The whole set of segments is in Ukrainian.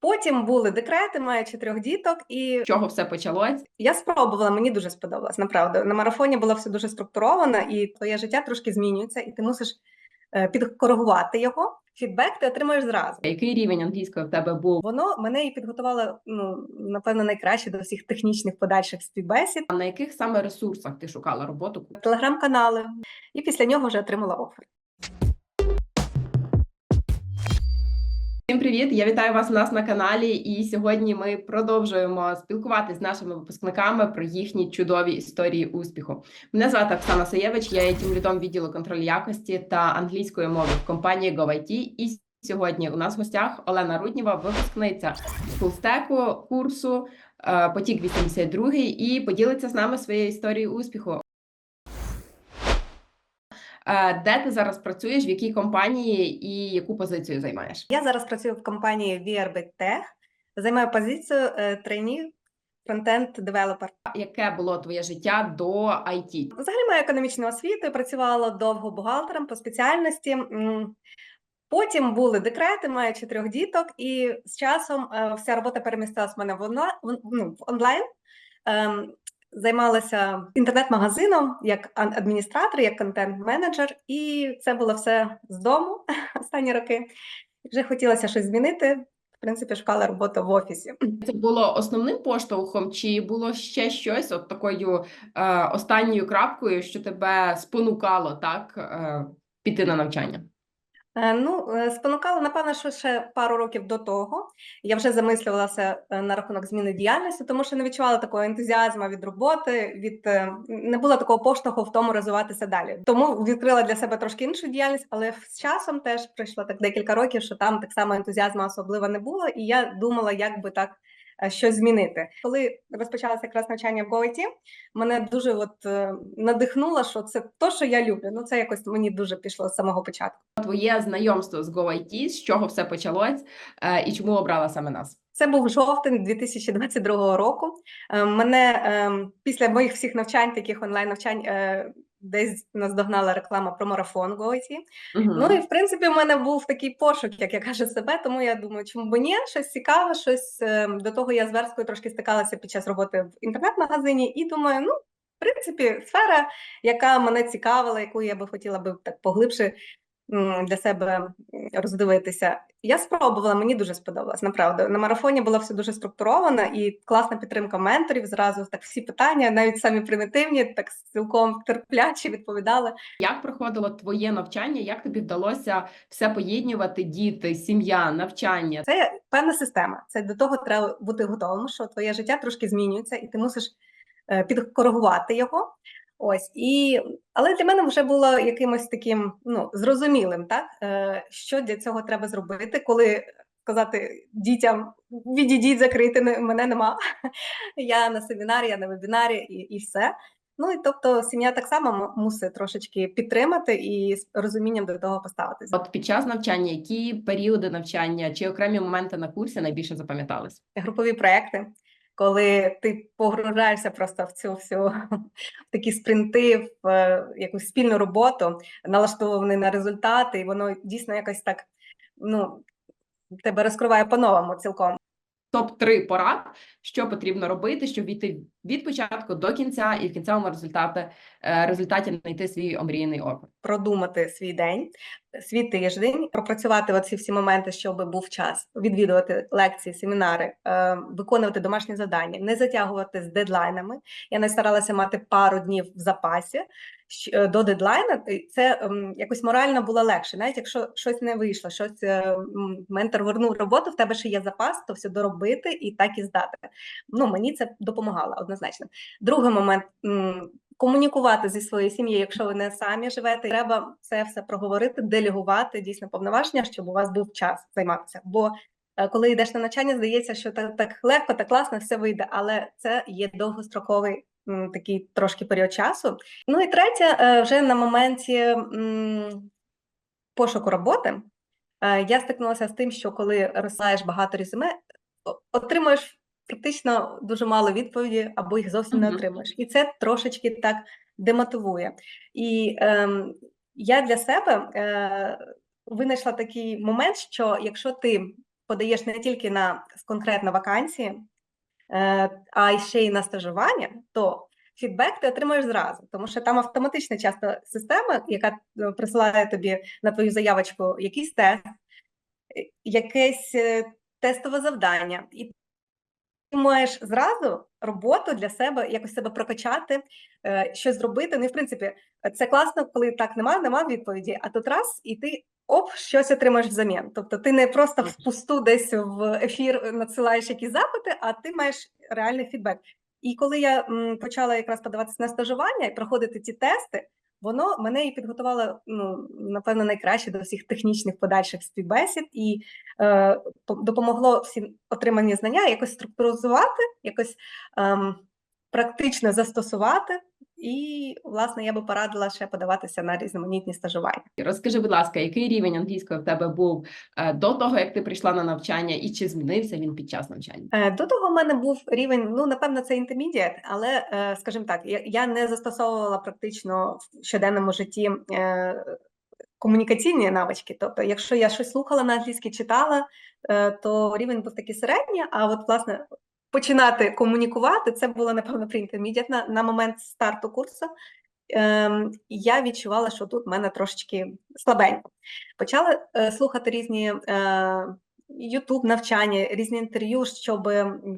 Потім були декрети, маю чотирьох діток, і З чого все почалось? я спробувала, мені дуже сподобалось, направду. На марафоні було все дуже структуровано, і твоє життя трошки змінюється, і ти мусиш е, підкоригувати його. Фідбек ти отримаєш зразу. Який рівень англійської в тебе був? Воно мене і підготувало, ну напевно, найкраще до всіх технічних подальших співбесід, А на яких саме ресурсах ти шукала роботу? телеграм-канали, і після нього вже отримала офер. Всім привіт! Я вітаю вас у нас на каналі. І сьогодні ми продовжуємо спілкуватися з нашими випускниками про їхні чудові історії успіху. Мене звати Оксана Саєвич, я є тімлідом відділу контролю якості та англійської мови в компанії GoIT. І сьогодні у нас в гостях Олена Рудніва, випускниця фулстеку курсу е, Потік 82 і поділиться з нами своєю історією успіху. Е, Де ти зараз працюєш, в якій компанії і яку позицію займаєш? Я зараз працюю в компанії VRB Tech, займаю позицію е, трейні фронтенд девелопер. Яке було твоє життя до IT? Взагалі маю економічну освіту, працювала довго бухгалтером по спеціальності. Потім були декрети, маю чотирьох діток, і з часом е, вся робота перемістилась в мене в онлайн, ну, в онлайн. Займалася інтернет-магазином як адміністратор, як контент-менеджер, і це було все з дому останні роки. Вже хотілося щось змінити. В принципі, шукала роботу в офісі. Це було основним поштовхом, чи було ще щось от такою е, останньою крапкою, що тебе спонукало так е, піти на навчання? Е, Ну, е, спонукало, напевно, що ще пару років до того. Я вже замислювалася е, на рахунок зміни діяльності, тому що не відчувала такого ентузіазму від роботи, від не було такого поштовху в тому розвиватися далі. Тому відкрила для себе трошки іншу діяльність, але з часом теж пройшло так декілька років, що там так само ентузіазму особливо не було, і я думала, як би так. Е, Щось змінити, коли розпочалося якраз навчання в GoIT, мене дуже от е, надихнуло, що це то, що я люблю. Ну це якось мені дуже пішло з самого початку. Твоє знайомство з GoIT, з чого все почалось, е, і чому обрала саме нас? Це був жовтень 2022 року. Мене е, після моїх всіх навчань, таких онлайн навчань, десь наздогнала реклама про марафон GoIT. Мгм. Ну і в принципі, в мене був такий пошук, як я кажу себе. Тому я думаю, чому б ні, щось цікаве, щось е, до того я з версткою трошки стикалася під час роботи в інтернет-магазині, і думаю, ну. В принципі, сфера, яка мене цікавила, яку я би хотіла би так поглибше для себе роздивитися. Я спробувала, мені дуже сподобалось. Направду на марафоні було все дуже структуровано і класна підтримка менторів. Зразу так всі питання, навіть самі примітивні, так цілком терпляче відповідали. Як проходило твоє навчання? Як тобі вдалося все поєднувати діти, сім'я, навчання? Це певна система. Це до того треба бути готовим, що твоє життя трошки змінюється, і ти мусиш е, підкоригувати його. Ось і але для мене вже було якимось таким ну зрозумілим, так е, що для цього треба зробити, коли сказати дітям відійдіть, закрити мене нема. Я на семінарі, я на вебінарі, і, і все. Ну і тобто сім'я так само мусить трошечки підтримати і з розумінням до того поставитися. От під час навчання, які періоди навчання чи окремі моменти на курсі найбільше запам'ятались? групові проекти, коли ти погружаєшся просто в цю всю в такі спринти, в е, якусь спільну роботу, налаштований на результати, і воно дійсно якось так ну, тебе розкриває по-новому цілком. Топ 3 порад, що потрібно робити, щоб війти від початку до кінця і в кінцевому результаті, е, результаті знайти свій омріяний офер. Продумати свій день, свій тиждень, пропрацювати оці всі моменти, щоб був час, відвідувати лекції, семінари, е, виконувати домашні завдання, не затягувати з дедлайнами. Я не старалася мати пару днів в запасі до дедлайна. Це ем, якось морально було легше. Навіть якщо щось не вийшло, щось е, ментор вернув роботу, в тебе ще є запас, то все доробити і так і здати. Ну мені це допомагало однозначно. Другий момент. Комунікувати зі своєю сім'єю, якщо ви не самі живете, треба це все проговорити, делегувати дійсно повноваження, щоб у вас був час займатися. Бо е, коли йдеш на навчання, здається, що так, так легко, так класно, все вийде, але це є довгостроковий такий трошки період часу. Ну і третє, е, вже на моменті пошуку роботи, е, я стикнулася з тим, що коли розсилаєш багато резюме, отримуєш практично дуже мало відповіді або їх зовсім не отримуєш. І це трошечки так демотивує. І ем, я для себе е, винайшла такий момент, що якщо ти подаєш не тільки на конкретно вакансії, а й ще й на стажування, то фідбек ти отримуєш зразу, тому що там автоматична часто система, яка е, присилає тобі на твою заявочку якийсь тест, е, якесь е, тестове завдання, і ти маєш зразу роботу для себе, якось себе прокачати, е, щось зробити. Ну і в принципі, це класно, коли так нема, нема відповіді, а тут раз, і ти оп, щось отримаєш взамін. Тобто ти не просто впусту десь в ефір надсилаєш якісь запити, а ти маєш реальний фідбек. І коли я почала якраз подаватися на стажування і проходити ці тести, воно мене і підготувало ну напевно найкраще до всіх технічних подальших співбесід і е, по- допомогло всі отримані знання якось структуризувати, якось ем, практично застосувати. І, власне, я би порадила ще подаватися на різноманітні стажування. Розкажи, будь ласка, який рівень англійської в тебе був е, до того, як ти прийшла на навчання, і чи змінився він під час навчання? Е, До того в мене був рівень, ну напевно, це інтермедіат, але е, скажімо так, я, не застосовувала практично в щоденному житті комунікаційні навички. Тобто, якщо я щось слухала на англійській, читала, то рівень був такий середній. А от власне починати комунікувати це було напевно при інтермедіат на, на момент старту курсу. Ем, я відчувала, що тут в мене трошечки слабенько. Почала е, слухати різні е, навчання, різні інтерв'ю, щоб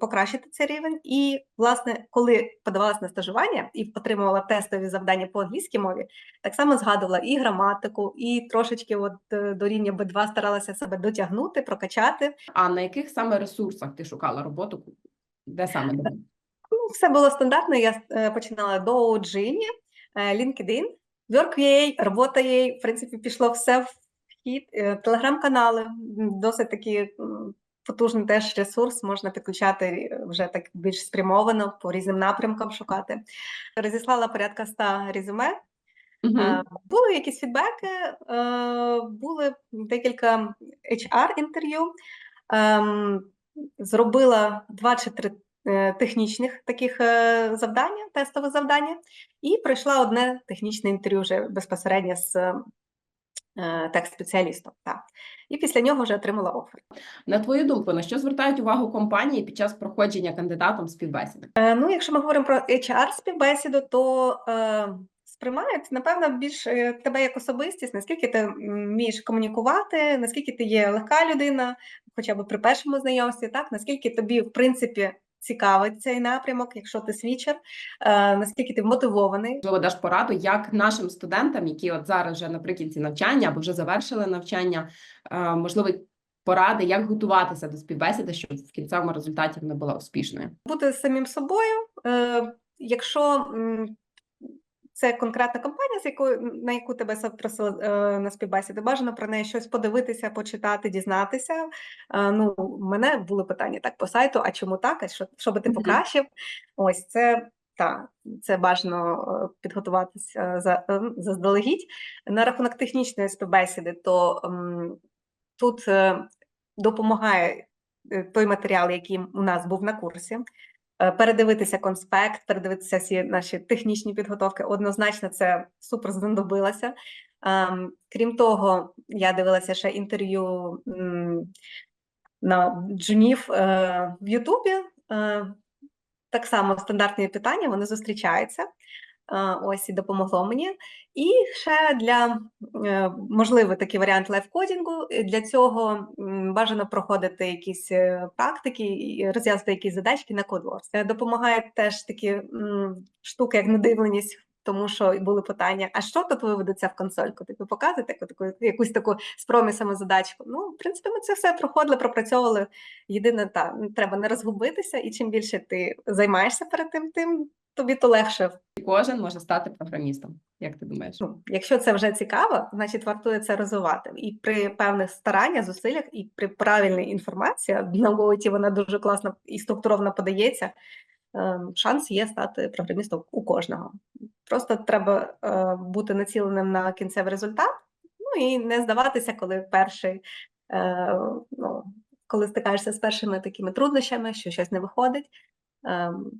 покращити цей рівень. І, власне, коли подавалася на стажування і отримувала тестові завдання по англійській мові, так само згадувала і граматику, і трошечки от е, до рівня B2 старалася себе дотягнути, прокачати. А на яких саме ресурсах ти шукала роботу? Де саме? Ну, все було стандартно. Я е, починала до Джині, LinkedIn, Work.ua, Робота.ua, в принципі, пішло все в хід. Е, Телеграм-канали, досить такий м, потужний теж ресурс, можна підключати е, вже так більш спрямовано по різним напрямкам шукати. Розіслала порядка 100 резюме. Мгм. Е, Були якісь фідбеки, е, були декілька HR-інтерв'ю. Ем, Зробила два чи три е, технічних таких е, завдання, тестове завдання, і пройшла одне технічне інтерв'ю вже безпосередньо з е, текст-спеціалістом. Так. І після нього вже отримала офер. На твою думку, на що звертають увагу компанії під час проходження кандидатом співбесіди? Е, Ну, якщо ми говоримо про HR співбесіду, то е, сприймають напевно більш е, тебе як особистість, наскільки ти вмієш комунікувати, наскільки ти є легка людина, хоча б при першому знайомстві, так наскільки тобі в принципі цікавий цей напрямок, якщо ти свічер, е, наскільки ти мотивований. Можливо, даш пораду, як нашим студентам, які от зараз вже наприкінці навчання або вже завершили навчання, е, можливо, поради, як готуватися до співбесіди, щоб в кінцевому результаті вона була успішною. бути самим собою. Е, якщо це конкретна компанія, з якою на яку тебе запросили е, на співбесіду, бажано про неї щось подивитися, почитати, дізнатися. Е, ну, у мене були питання так по сайту: а чому так? А що, що би ти покращив? Ось це. Так, це бажано е, підготуватися за заздалегідь. На рахунок технічної співбесіди, то м, тут е, допомагає той матеріал, який у нас був на курсі, передивитися конспект, передивитися всі наші технічні підготовки. Однозначно, це супер знадобилося. Ем, Крім того, я дивилася ще інтерв'ю на джунів е, в Ютубі. Е, Так само стандартні питання, вони зустрічаються. Ось і допомогло мені. І ще для е, можливий такий варіант лайфкодінгу. Е, Для цього бажано проходити якісь е, практики і розв'язати якісь задачки на CodeWorks. Е, Допомагає теж такі штуки, як надивленість. Тому що були питання: а що тут виведеться в консольку? Типу показуєте таку якусь таку з промісами задачку. Ну, в принципі, ми це все проходили, пропрацьовували. Єдине, та треба не розгубитися, і чим більше ти займаєшся перед тим, тим тобі то легше Кожен може стати програмістом. Як ти думаєш? ну, якщо це вже цікаво, значить вартує це розвивати. І при певних стараннях, зусиллях, і при правильній інформації, на Гоуті вона дуже класно і структуровано подається. ем, Шанс є стати програмістом у кожного. Просто треба е, бути націленим на кінцевий результат, ну і не здаватися, коли перший, е, ну, коли стикаєшся з першими такими труднощами, що щось не виходить. Ем,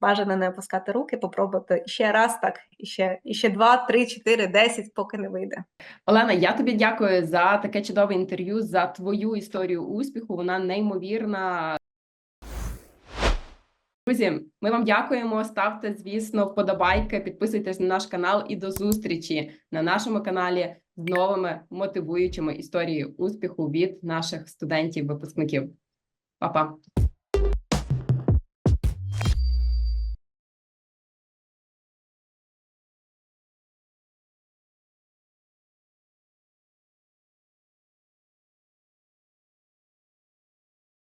бажано не опускати руки, попробувати ще раз так, і ще, ще два, три, чотири, десять, поки не вийде. Олена, я тобі дякую за таке чудове інтерв'ю, за твою історію успіху. Вона неймовірна. Друзі, ми вам дякуємо. Ставте, звісно, вподобайки, підписуйтесь на наш канал і до зустрічі на нашому каналі з новими мотивуючими історіями успіху від наших студентів-випускників. Па-па!